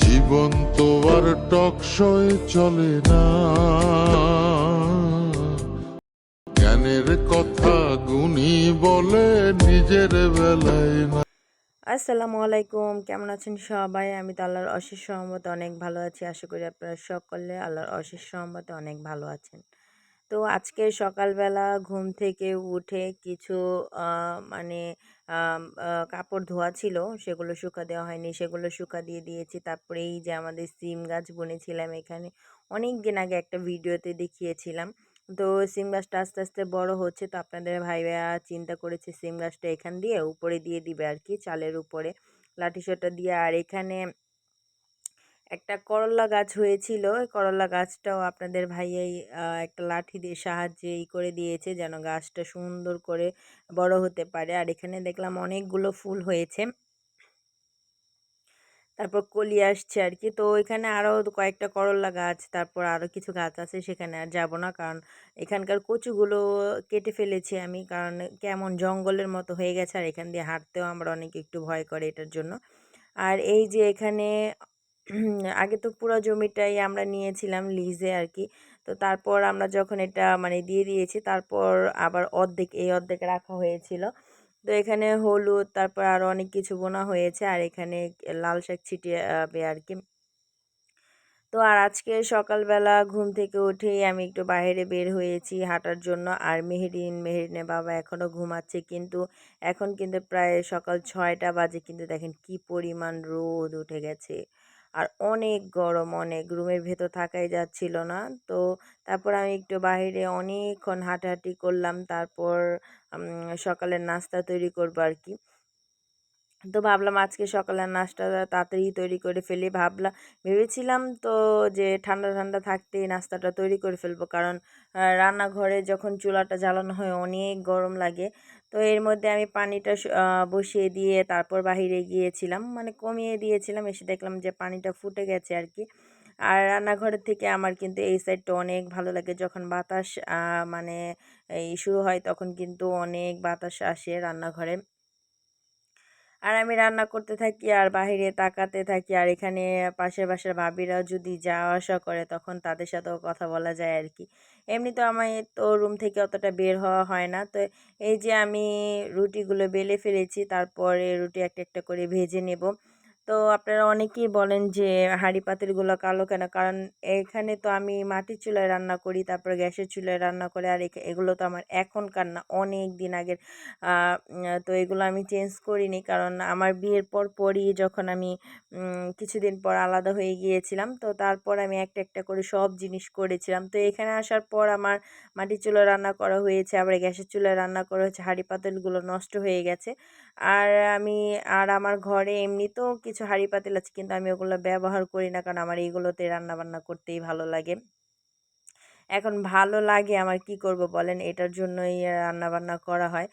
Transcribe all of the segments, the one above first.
জীবন তো আর টকশয় চলে না। জ্ঞানের কথা গুণী বলে নিজের বেলায় না। আসসালামু আলাইকুম, কেমন আছেন সবাই? আমি তো আল্লাহর অশেষ সহমতে অনেক ভালো আছি। আশা করি আপনারা সকলে আল্লাহর অশেষ সহমতে অনেক ভালো আছেন। তো আজকে সকালবেলা ঘুম থেকে উঠে কিছু মানে কাপড় ধোয়া ছিল, সেগুলো শুকা দেওয়া হয়নি, সেগুলো শুকা দিয়ে দিয়েছি। তারপরে এই যে আমাদের সিম গাছ বুনেছিলাম এখানে অনেক দিন আগে একটা ভিডিওতে দেখিয়েছিলাম। তো সিম গাছটা আস্তে আস্তে বড় হচ্ছে, তো আপনাদের ভাই ভাইয়া চিন্তা করেছে সিম গাছটা এখান দিয়ে উপরে দিয়ে দিবে আর কি, চালের উপরে। লাঠি সোটা দিয়ে, আর এখানে একটা করল্লা গাছ হয়েছিল। ওই করল্লা গাছটাও আপনাদের ভাইয়াই একটা লাঠি দিয়ে সাহায্যে ই করে দিয়েছে যেন গাছটা সুন্দর করে বড় হতে পারে। আর এখানে দেখলাম অনেকগুলো ফুল হয়েছে। তারপর কলি আসছে আর কি তো এখানে আরও কয়েকটা করল্লা গাছ, তারপর আরও কিছু গাছ আছে, সেখানে আর যাব না। কারণ এখানকার কচুগুলো কেটে ফেলেছি আমি। কারণ কেমন জঙ্গলের মতো হয়ে গেছে, আর এখান দিয়ে হাঁটতেও আমরা অনেক একটু ভয় করে এটার জন্য। আর এই যে এখানে আগে তো পুরো জমিটাই আমরা নিয়েছিলাম লিজে আর কি তো তারপর আমরা যখন এটা মানে দিয়ে দিয়েছি, তারপর আবার অর্ধেক, এই অর্ধেক রাখা হয়েছিল। তো এখানে হলুদ, তারপর আরও অনেক কিছু বোনা হয়েছে আর এখানে লাল শাক ছিটিয়ে আর কি তো আর আজকে সকালবেলা ঘুম থেকে উঠেই আমি একটু বাইরে বের হয়েছি হাঁটার জন্য আর মেহেরিন, মেহেরিনের বাবা এখনও ঘুমাচ্ছে কিন্তু এখন কিন্তু প্রায় সকাল ছয়টা বাজে কিন্তু দেখেন কি পরিমাণ রোদ উঠে গেছে। আর অনেক গরম, অনেক রুমের ভেতর থাকাই যাচ্ছিল না। তো তারপর আমি একটু বাইরে অনেকক্ষণ হাঁটাহাঁটি করলাম। তারপর সকালের নাস্তা তৈরি করব আর কি। তো ভাবলাম আজকে সকালের নাস্তা তাড়াতাড়ি তৈরি করে ফেলি। ভাবলাম ভেবেছিলাম তো যে ঠান্ডা ঠান্ডা থাকতেই নাস্তাটা তৈরি করে ফেলব। কারণ রান্নাঘরে যখন চুলাটা জ্বালানো হয় অনেক গরম লাগে। তো এর মধ্যে আমি পানিটা বসিয়ে দিয়ে তারপর বাহিরে গিয়েছিলাম। মানে কমিয়ে দিয়েছিলাম, এসে দেখলাম যে পানিটা ফুটে গেছে আর কি। আর রান্নাঘরের থেকে আমার কিন্তু এই সাইডটা অনেক ভালো লাগে। যখন বাতাস মানে এই শুরু হয় তখন কিন্তু অনেক বাতাস আসে রান্নাঘরে। আর আমি রান্না করতে থাকি আর বাহিরে তাকাতে থাকি। আর এখানে পাশের বাসার ভাবিরা যদি যাওয়া আসা করে, তখন তাদের সাথেও কথা বলা যায় আর কি। এমনি তো আমার তো রুম থেকে অতটা বের হওয়া হয় না। তো এই যে আমি রুটিগুলো বেলে ফেলেছি, তারপরে রুটি একটা একটা করে ভেজে নেব। তো আপনারা অনেকেই বলেন যে, হাঁড়ি পাতিলগুলো কালো কেন? কারণ এখানে তো আমি মাটির চুলায় রান্না করি, তারপরে গ্যাসের চুলায় রান্না করে, আর এগুলো তো আমার এখনকার না, অনেক দিন আগের। তো এগুলো আমি চেঞ্জ করিনি কারণ আমার বিয়ের পর পরই যখন আমি কিছুদিন পর আলাদা হয়ে গিয়েছিলাম, তো তারপর আমি একটা একটা করে সব জিনিস করেছিলাম। তো এখানে আসার পর আমার মাটির চুলায় রান্না করা হয়েছে, আবার গ্যাসের চুলায় রান্না করা হয়েছে, হাঁড়ি পাতিলগুলো নষ্ট হয়ে গেছে। আর আমি, আর আমার ঘরে এমনিতেও কিছু হাঁড়ি পাতিল আছে কিন্তু আমি ওগুলো ব্যবহার করি না। কারণ আমার এইগুলোতে রান্না বান্না করতেই ভালো লাগে। এখন ভালো লাগে আমার কি করব বলেন? এটার জন্যই রান্না বান্না করা হয়।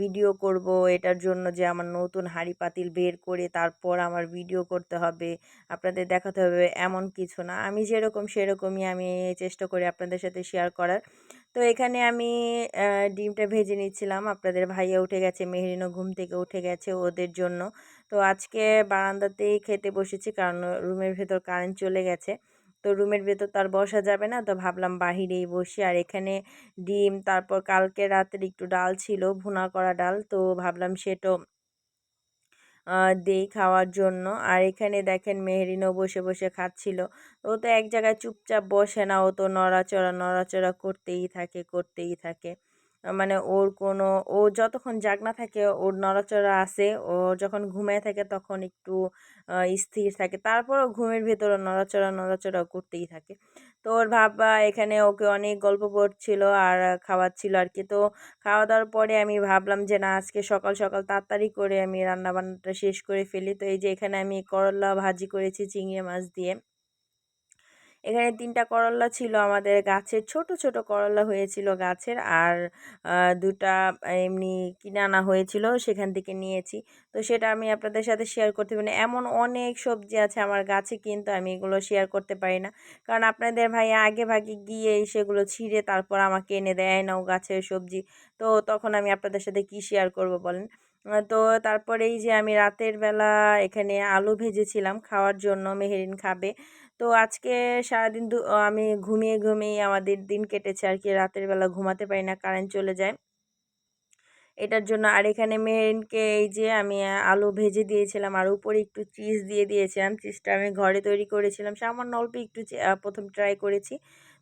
ভিডিও করব, এটার জন্য যে আমার নতুন হাঁড়ি পাতিল বের করে তারপর আমার ভিডিও করতে হবে, আপনাদের দেখাতে হবে, এমন কিছু না। আমি যেরকম সেরকমই আমি চেষ্টা করি আপনাদের সাথে শেয়ার করার। তো এখানে আমি ডিমটা ভেজে নিচ্ছিলাম। আপনাদের ভাইয়া উঠে গেছে মেহরিনও ঘুম থেকে উঠে গেছে ওদের জন্য। তো আজকে বারান্দাতেই খেতে বসেছি কারণ রুমের ভেতর কারেন্ট চলে গেছে। তো রুমের ভেতর তো আর বসা যাবে না তো ভাবলাম বাহিরেই বসি। আর এখানে ডিম তারপর কালকে রাতের একটু ডাল ছিল ভুনা করা ডাল। তো ভাবলাম আহ, দেই খাওয়ার জন্য। আর এখানে দেখেন মেহরিনও বসে বসে খাচ্ছিল। ও তো এক জায়গায় চুপচাপ বসে না, ও তো নড়াচড়া নড়াচড়া করতেই থাকে করতেই থাকে। মানে ওর কোনো, ও যতক্ষণ জাগনা থাকে, ওর নড়াচড়া আছে, ও যখন ঘুমায় থাকে তখন একটু স্থির থাকে। তারপরও ঘুমের ভেতরে নড়াচড়া নড়াচড়া করতেই থাকে। তো ওর বাবা এখানে ওকে অনেক গল্প করছিল আর খাওয়াচ্ছিল আর কি। তো খাওয়া দাওয়ার পরে আমি ভাবলাম যে, না, আজকে সকাল সকাল তাড়াতাড়ি করে আমি রান্নাবান্নাটা শেষ করে ফেলি। তো এই যে এখানে আমি করলা ভাজি করেছি চিংড়ি মাছ দিয়ে। এখানে তিনটা করলা ছিল আমাদের গাছের ছোট ছোট করলা হয়েছিল গাছের আর দুটা এমনি কিনে আনা হয়েছিল সেখান থেকে নিয়েছি। তো সেটা আমি আপনাদের সাথে শেয়ার করতে পারি না এমন অনেক সবজি আছে আমার গাছে কিন্তু আমি এগুলো শেয়ার করতে পারি না। কারণ আপনাদের ভাই আগে ভাগে গিয়ে সেগুলো ছিঁড়ে তারপর আমাকে এনে দেয় নাও গাছের সবজি। তো তখন আমি আপনাদের সাথে কি শেয়ার করব বলেন? তো তারপরে এই যে আমি রাতের বেলা এখানে আলু ভেজেছিলাম খাওয়ার জন্য, মেহেরিন খাবে। তো আজকে সারাদিন আমি ঘুমিয়ে ঘুমিয়ে আমাদের দিন কেটেছে আর কি রাতের বেলা ঘুমাতে পারি না, কারেন্ট চলে যায়। এটার জন্য আর এখানে মেহেরিনকে এই যে আমি আলু ভেজে দিয়েছিলাম আর উপরে একটু চিজ দিয়ে দিয়েছিলাম। চিজটা আমি ঘরে তৈরি করেছিলাম। সামান্য অল্প একটু প্রথম ট্রাই করেছি।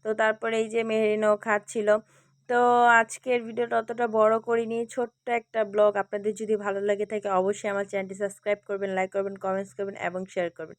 তো তারপরে এই যে মেহেরিনও খাচ্ছিল। তো আজকের ভিডিওটা অতটা বড় করিনি, ছোট্ট একটা ব্লগ আপনাদের যদি ভালো লাগে থাকে অবশ্যই আমার চ্যানেলটি সাবস্ক্রাইব করবেন লাইক করবেন কমেন্টস করবেন এবং শেয়ার করবেন।